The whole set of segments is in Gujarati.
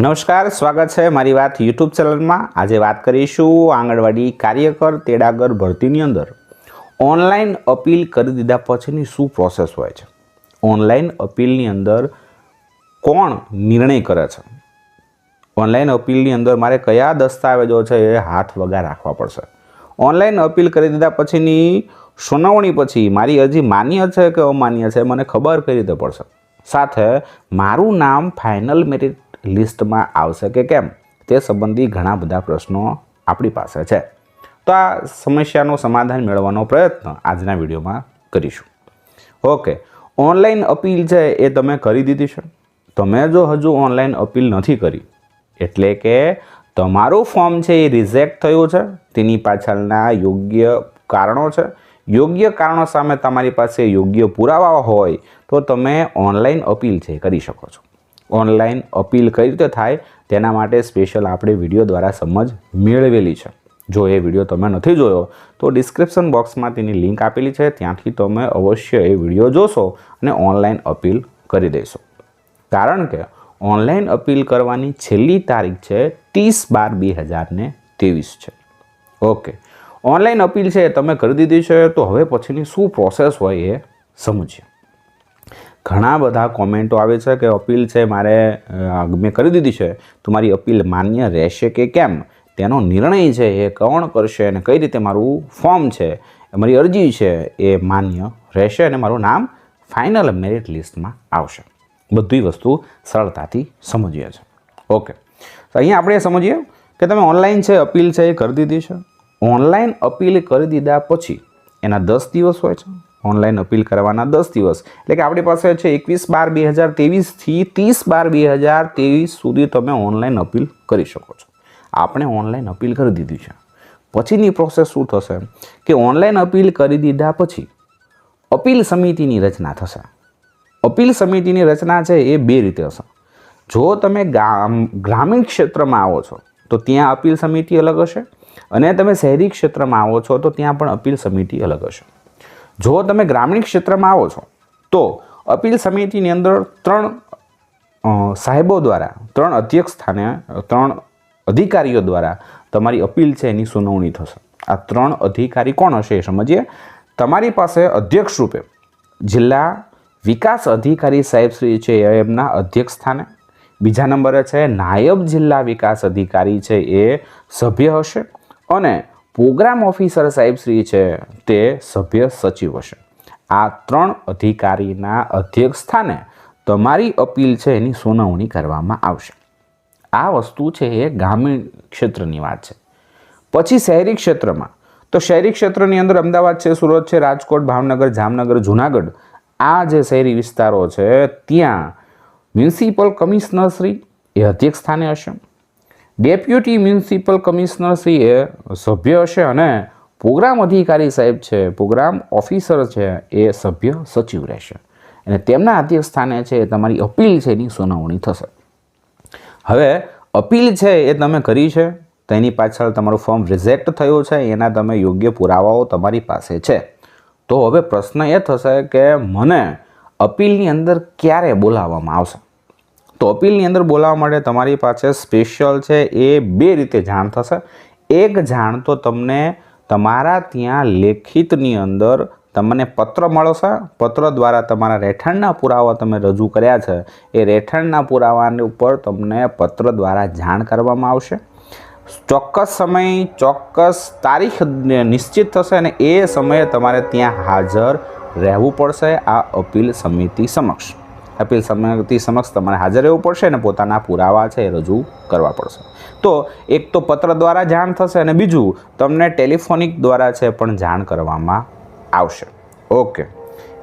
નમસ્કાર, સ્વાગત છે મારી વાત યુટ્યુબ ચેનલમાં. આજે વાત કરીશું આંગણવાડી કાર્યકર તેડાગર ભરતીની અંદર. ઓનલાઈન અપીલ કરી દીધા પછીની શું પ્રોસેસ હોય છે? ઓનલાઈન અપીલની અંદર કોણ નિર્ણય કરે છે? ઓનલાઈન અપીલની અંદર મારે કયા દસ્તાવેજો છે એ હાથ વગા રાખવા પડશે. ઓનલાઈન અપીલ કરી દીધા પછીની સુનાવણી પછી મારી અરજી માન્ય છે કે અમાન્ય છે મને ખબર કઈ રીતે પડશે? સાથે મારું નામ ફાઇનલ મેરિટ લિસ્ટમાં આવશે કે કેમ? તે સંબંધી ઘણા બધા પ્રશ્નો આપણી પાસે છે. તો આ સમસ્યાનું સમાધાન મેળવવાનો પ્રયત્ન આજના વિડીયોમાં કરીશું. ઓકે, ઓનલાઈન અપીલ છે એ તમે કરી દીધી છે? તમે જો હજુ ઓનલાઈન અપીલ નથી કરી, એટલે કે તમારું ફોર્મ છે એ રિજેક્ટ થયું છે, તેની પાછળના યોગ્ય કારણો છે. યોગ્ય કારણો સામે તમારી પાસે યોગ્ય પુરાવા હોય, તો તમે ઓનલાઈન અપીલ છે કરી શકો છો. ઓનલાઈન અપીલ કઈ રીતે થાય તેના માટે સ્પેશિયલ આપણે વીડિયો દ્વારા સમજ મેળવેલી છે. જો એ વીડિયો તમે નથી જોયો, તો ડિસ્ક્રિપ્શન બોક્સમાં તેની લિંક આપેલી છે. ત્યાંથી તમે અવશ્ય એ વીડિયો જોશો અને ઓનલાઈન અપીલ કરી દેશો. કારણ કે ઓનલાઈન અપીલ કરવાની છેલ્લી તારીખ છે ત્રીસ બાર બે હજાર ને ત્રેવીસ છે. ઓકે. ઓનલાઈન અપીલ છે તમે કરી દીધી છે, તો હવે પછીની શું પ્રોસેસ હોય એ સમજીએ. ઘણા બધા કોમેન્ટો આવે છે કે અપીલ છે, મારે મેં કરી દીધી છે. તો મારી અપીલ માન્ય રહેશે કે કેમ? તેનો નિર્ણય છે એ કોણ કરશે અને કઈ રીતે મારું ફોર્મ છે, મારી અરજી છે એ માન્ય રહેશે અને મારું નામ ફાઇનલ મેરિટ લિસ્ટમાં આવશે. બધી વસ્તુ સરળતાથી સમજીએ છે ઓકે. તો અહીંયા આપણે સમજીએ કે તમે ઓનલાઈન છે, અપીલ છે એ કરી દીધી છે. ઓનલાઈન અપીલ કરી દીધા પછી એના દસ દિવસ હોય છે. ઓનલાઈન અપીલ કરવાના દસ દિવસ. એટલે કે આપણી પાસે છે એકવીસ બાર બે હજાર ત્રેવીસથી ત્રીસ બાર બે હજાર ત્રેવીસ સુધી તમે ઓનલાઈન અપીલ કરી શકો છો. આપણે ઓનલાઈન અપીલ કરી દીધી છે. પછીની પ્રોસેસ શું થશે? કે ઓનલાઈન અપીલ કરી દીધા પછી અપીલ સમિતિની રચના થશે. અપીલ સમિતિની રચના છે એ બે રીતે હશે. જો તમે ગ્રામીણ ક્ષેત્રમાં આવો છો, તો ત્યાં અપીલ સમિતિ અલગ હશે અને તમે શહેરી ક્ષેત્રમાં આવો છો, તો ત્યાં પણ અપીલ સમિતિ અલગ હશે. જો તમે ગ્રામીણ ક્ષેત્રમાં આવો છો, તો અપીલ સમિતિની અંદર ત્રણ સાહેબો દ્વારા, ત્રણ અધ્યક્ષ સ્થાને ત્રણ અધિકારીઓ દ્વારા તમારી અપીલ છે એની સુનાવણી થશે. આ ત્રણ અધિકારી કોણ હશે એ સમજીએ. તમારી પાસે અધ્યક્ષ રૂપે જિલ્લા વિકાસ અધિકારી સાહેબશ્રી છે એમના અધ્યક્ષ સ્થાને બીજા નંબરે છે નાયબ જિલ્લા વિકાસ અધિકારી છે, એ સભ્ય હશે. અને પ્રોગ્રામ ઓફિસર સાહેબ શ્રી છે તે સભ્ય સચિવ હશે. આ ત્રણ અધિકારીના અધ્યક્ષ સ્થાને તમારી અપીલ છે એની સુનાવણી કરવામાં આવશે. આ વસ્તુ છે એ ગ્રામીણ ક્ષેત્રની વાત છે. પછી શહેરી ક્ષેત્રમાં, તો શહેરી ક્ષેત્રની અંદર અમદાવાદ છે, સુરત છે, રાજકોટ, ભાવનગર, જામનગર, જુનાગઢ, આ જે શહેરી વિસ્તારો છે, ત્યાં મ્યુનિસિપલ કમિશનરશ્રી એ અધ્યક્ષ સ્થાને હશે. ડેપ્યુટી મ્યુનિસિપલ કમિશનર શ્રી એ સભ્ય હશે અને પ્રોગ્રામ અધિકારી સાહેબ છે, પ્રોગ્રામ ઓફિસર છે, એ સભ્ય સચિવ રહેશે. અને તેમના અધ્યક્ષ સ્થાને છે તમારી અપીલ છે એની સુનાવણી થશે. હવે અપીલ છે એ તમે કરી છે, તેની પાછળ તમારું ફોર્મ રિજેક્ટ થયું છે, એના તમે યોગ્ય પુરાવાઓ તમારી પાસે છે. તો હવે પ્રશ્ન એ થશે કે મને અપીલની અંદર ક્યારે બોલાવવામાં આવશે? તો અપીલની અંદર બોલાવવા માટે તમારી પાસે સ્પેશિયલ છે, એ બે રીતે જાણ થશે. એક જાણ તો તમને તમારા ત્યાં લેખિતની અંદર તમને પત્ર મળશે. પત્ર દ્વારા તમારા રહેઠાણના પુરાવા તમે રજૂ કર્યા છે. એ રહેઠાણના પુરાવાની ઉપર તમને પત્ર દ્વારા જાણ કરવામાં આવશે. ચોક્કસ સમય, ચોક્કસ તારીખ નિશ્ચિત થશે અને એ સમયે તમારે ત્યાં હાજર રહેવું પડશે આ અપીલ સમિતિ સમક્ષ. અપીલ સમિતિ સમક્ષ તમારે હાજર રહેવું પડશે અને પોતાના પુરાવા છે એ રજૂ કરવા પડશે. તો એક તો પત્ર દ્વારા જાણ થશે અને બીજું તમને ટેલિફોનિક દ્વારા છે પણ જાણ કરવામાં આવશે. ઓકે.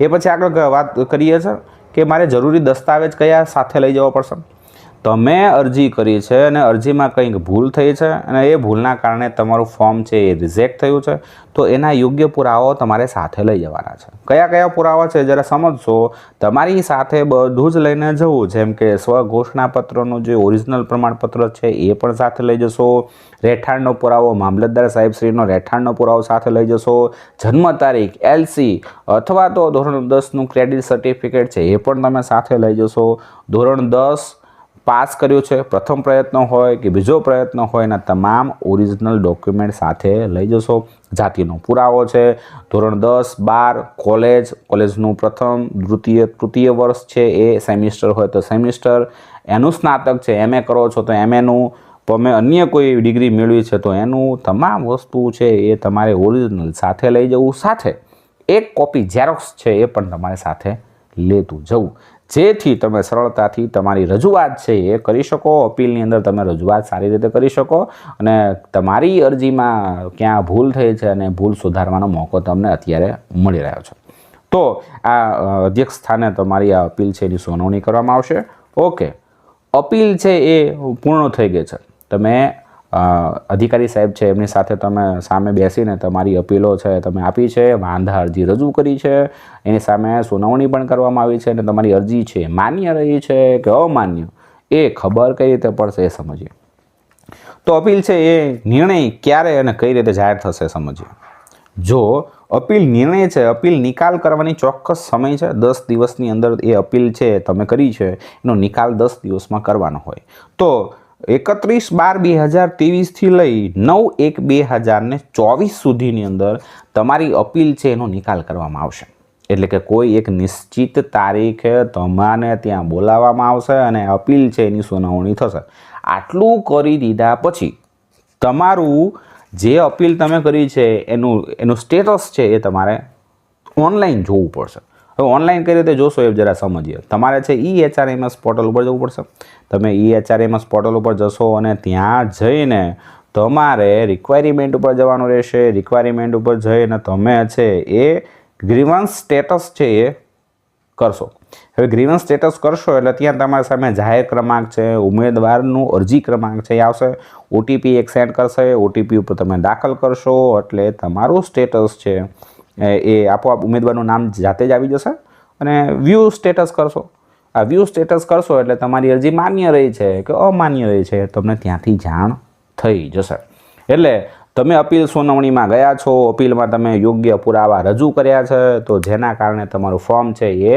એ પછી આગળ વાત કરીએ છીએ કે મારે જરૂરી દસ્તાવેજ કયા સાથે લઈ જવા પડશે? તમે અરજી કરી છે અને અરજીમાં કંઈક ભૂલ થઈ છે અને એ ભૂલના કારણે તમારું ફોર્મ છે એ રિજેક્ટ થયું છે, તો એના યોગ્ય પુરાવાઓ તમારે સાથે લઈ જવાના છે. કયા કયા પુરાવા છે જરા સમજશો? તમારી સાથે બધું જ લઈને જવું, જેમ કે સ્વઘોષણાપત્રનું જે ઓરિજિનલ પ્રમાણપત્ર છે એ પણ સાથે લઈ જશો, રહેઠાણનો પુરાવો, મામલતદાર સાહેબશ્રીનો રહેઠાણનો પુરાવો સાથે લઈ જશો, જન્મ તારીખ એલસી અથવા તો ધોરણ દસનું ક્રેડિટ સર્ટિફિકેટ છે એ પણ તમે સાથે લઈ જશો, ધોરણ દસ પાસ કર્યો છે, પ્રથમ પ્રયત્ન હોય કે બીજો પ્રયત્ન હોય એના તમામ ઓરિજિનલ ડોક્યુમેન્ટ સાથે લઈ જશો. જાતિનો પુરાવો છે, ધોરણ દસ બાર કોલેજ, કોલેજનું પ્રથમ દ્વિતીય, તૃતીય વર્ષ છે એ સેમિસ્ટર હોય તો સેમિસ્ટર. એનું સ્નાતક છે એમએ કરો છો તો એમએનું તમે અન્ય કોઈ ડિગ્રી મેળવી છે તો એનું તમામ વસ્તુ છે એ તમારે ઓરિજિનલ સાથે લઈ જવું. સાથે એક કોપી ઝેરોક્સ છે એ પણ તમારે સાથે લેતું જવું. જેથી તમે સરળતાથી તમારી રજૂઆત છે એ કરી શકો, અપીલની અંદર તમે રજૂઆત સારી રીતે કરી શકો અને તમારી અરજીમાં ક્યાં ભૂલ થઈ છે અને ભૂલ સુધારવાનો મોકો તમને અત્યારે મળી રહ્યો છે. તો આ અધ્યક્ષ સ્થાને તમારી આ અપીલ છે એની સુનાવણી કરવામાં આવશે. ઓકે. અપીલ છે એ પૂર્ણ થઈ ગઈ છે. તમે અધિકારી સાહેબ છે, એમની સાથે તમે સામે બેસીને તમારી અપીલો છે, તમે આપી છે, વાંધા અરજી રજૂ કરી છે, એની સામે સુનાવણી પણ કરવામાં આવી છે અને તમારી અરજી છે, માન્ય રહી છે કે અમાન્ય? એ ખબર કઈ રીતે પડશે એ સમજીએ. તો અપીલ છે એ નિર્ણય ક્યારે અને કઈ રીતે જાહેર થશે સમજીએ. જો અપીલ નિર્ણય છે, અપીલ નિકાલ કરવાની ચોક્કસ સમય છે, દસ દિવસની અંદર એ અપીલ છે, તમે કરી છે, એનો નિકાલ દસ દિવસમાં કરવાનો હોય. તો એકત્રીસ બાર બે હજાર ત્રેવીસથી લઈ નવ એક બે હજારને ચોવીસ સુધીની અંદર તમારી અપીલ છે એનો નિકાલ કરવામાં આવશે. એટલે કે કોઈ એક નિશ્ચિત તારીખે તમારે ત્યાં બોલાવવામાં આવશે અને અપીલ છે એની સુનાવણી થશે. આટલું કરી દીધા પછી તમારું જે અપીલ તમે કરી છે એનું એનું સ્ટેટસ છે એ તમારે ઓનલાઈન જોવું પડશે. હવે ઓનલાઈન કઈ રીતે જોશો એ જરા સમજીએ. તમારે છે ઈ એચઆરએમએસ પોર્ટલ ઉપર જવું પડશે. તમે ઈ એચઆરએમએસ પોર્ટલ ઉપર જશો અને ત્યાં જઈને તમારે રિક્વાયરમેન્ટ ઉપર જવાનું રહેશે. રિક્વાયરમેન્ટ ઉપર જઈને તમે છે એ ગ્રીવન્સ સ્ટેટસ છે એ કરશો. હવે ગ્રીવન્સ સ્ટેટસ કરશો એટલે ત્યાં તમારી સામે જાહેર ક્રમાંક છે, ઉમેદવારનું અરજી ક્રમાંક છે એ આવશે. ઓટીપી એક સેન્ડ કરશે ઓટીપી ઉપર તમે દાખલ કરશો એટલે તમારું સ્ટેટસ છે એ આપોઆપ ઉમેદવારનું નામ જાતે જ આવી જશે અને વ્યૂ સ્ટેટસ કરશો. આ વ્યૂ સ્ટેટસ કરશો એટલે તમારી અરજી માન્ય રહી છે કે અમાન્ય રહી છે તમને ત્યાંથી જાણ થઈ જશે. એટલે તમે અપીલ સુનાવણીમાં ગયા છો, અપીલમાં તમે યોગ્ય પુરાવા રજૂ કર્યા છે, તો જેના કારણે તમારું ફોર્મ છે એ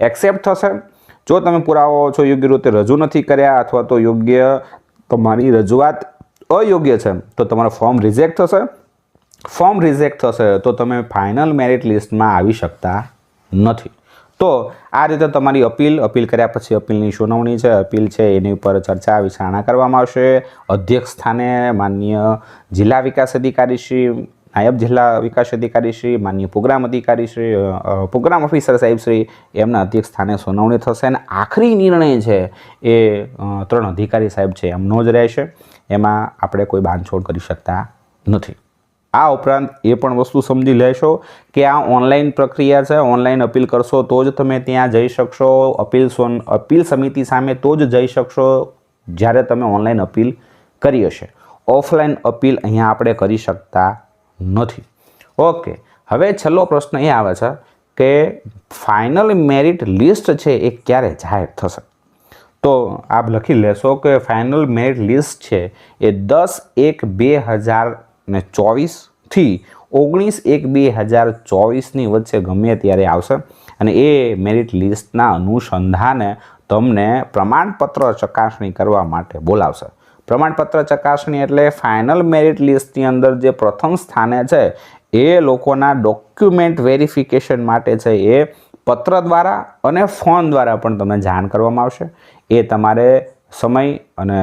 એક્સેપ્ટ થશે. જો તમે પુરાવો છો યોગ્ય રીતે રજૂ નથી કર્યા અથવા તો યોગ્ય તમારી રજૂઆત અયોગ્ય છે, તો તમારું ફોર્મ રિજેક્ટ થશે. ફોર્મ રિજેક્ટ થશે તો તમે ફાઇનલ મેરિટ લિસ્ટમાં આવી શકતા નથી. તો આ રીતે તમારી અપીલ અપીલ કર્યા પછી અપીલની સુનાવણી છે, અપીલ છે, એની ઉપર ચર્ચા વિચારણા કરવામાં આવશે. અધ્યક્ષ સ્થાને માન્ય જિલ્લા વિકાસ અધિકારી શ્રી, નાયબ જિલ્લા વિકાસ અધિકારી શ્રી માન્ય પ્રોગ્રામ અધિકારી શ્રી પ્રોગ્રામ ઓફિસર સાહેબ શ્રી, એમના અધ્યક્ષ સ્થાને સુનાવણી થશે અને આખરી નિર્ણય છે એ ત્રણ અધિકારી સાહેબ છે, એમનો જ રહેશે. એમાં આપણે કોઈ બાંધછોડ કરી શકતા નથી. આ ઉપરાંત એ પણ વસ્તુ સમજી લેશો કે આ ઓનલાઈન પ્રક્રિયા છે, ઓનલાઈન અપીલ કરશો તો જ તમે ત્યાં જઈ શકશો, અપીલ અપીલ સમિતિ સામે તો જ જઈ શકશો જ્યારે તમે ઓનલાઈન અપીલ કરી હશે. ઓફલાઈન અપીલ અહીંયા આપણે કરી શકતા નથી. ઓકે, હવે છેલ્લો પ્રશ્ન એ આવે છે કે ફાઇનલ મેરિટ લિસ્ટ છે એ ક્યારે જાહેર થશે? તો આપ લખી લેશો કે ફાઇનલ મેરિટ લિસ્ટ છે એ દસ એક બે હજાર ને ચોવીસથી ઓગણીસ એક બે હજાર ચોવીસની વચ્ચે ગમે ત્યારે આવશે. અને એ મેરિટ લિસ્ટના અનુસંધાને તમને પ્રમાણપત્ર ચકાસણી કરવા માટે બોલાવશે. પ્રમાણપત્ર ચકાસણી એટલે ફાઇનલ મેરિટ લિસ્ટની અંદર જે પ્રથમ સ્થાને છે, એ લોકોના ડોક્યુમેન્ટ વેરિફિકેશન માટે છે એ પત્ર દ્વારા અને ફોન દ્વારા પણ તમને જાણ કરવામાં આવશે. એ તમારે સમય અને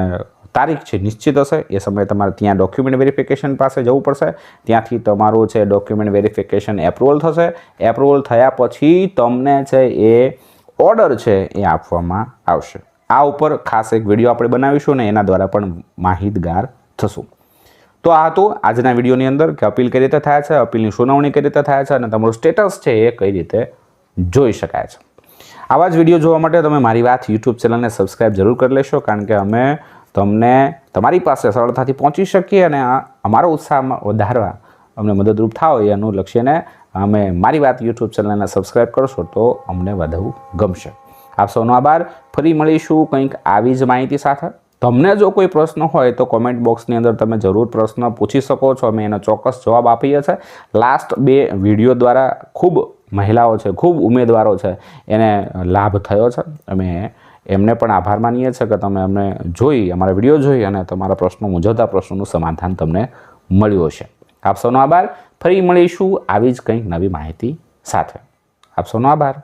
તારીખ છે, નિશ્ચિત હશે. એ સમયે તમારે ત્યાં ડોક્યુમેન્ટ વેરિફિકેશન પાસે જવું પડશે. ત્યાંથી તમારું છે ડોક્યુમેન્ટ વેરિફિકેશન એપ્રુવલ થશે. એપ્રુવલ થયા પછી તમને છે એ ઓર્ડર છે એ આપવામાં આવશે. આ ઉપર ખાસ એક વીડિયો આપણે બનાવીશું ને એના દ્વારા પણ માહિતગાર થશું. તો આ હતું આજના વિડીયોની અંદર કે અપીલ કઈ રીતે થાય છે, અપીલની સુનાવણી કઈ રીતે થાય છે અને તમારું સ્ટેટસ છે એ કઈ રીતે જોઈ શકાય છે. આવા જ વીડિયો જોવા માટે તમે મારી વાત યુટ્યુબ ચેનલને સબસ્ક્રાઇબ જરૂર કરી લેશો, કારણ કે અમે તમને તમારી પાસે સરળતાથી પહોંચી શકીએ અને અમારો ઉત્સાહમાં વધારવા અમને મદદરૂપ થાવ એનું લક્ષ્યને અમે મારી વાત યુટ્યુબ ચેનલને સબસ્ક્રાઈબ કરશો તો અમને વધુ ગમશે. આપ સૌનો આભાર. ફરી મળીશું કંઈક આવી જ માહિતી સાથે. તમને જો કોઈ પ્રશ્ન હોય તો કોમેન્ટ બોક્સની અંદર તમે જરૂર પ્રશ્ન પૂછી શકો છો. અમે એનો ચોક્કસ જવાબ આપીએ છીએ. લાસ્ટ બે વીડિયો દ્વારા ખૂબ મહિલાઓ છે, ખૂબ ઉમેદવારો છે, એને લાભ થયો છે. અમે એમને પણ આભાર માનીએ છીએ કે તમે અમને જોઈ, અમારા વીડિયો જોઈ અને તમારા પ્રશ્નો મૂંઝવતા પ્રશ્નોનું સમાધાન તમને મળ્યું હશે. આપ સૌનો આભાર. ફરી મળીશું. આવી જ કંઈક નવી માહિતી સાથે. આપ સૌનો આભાર.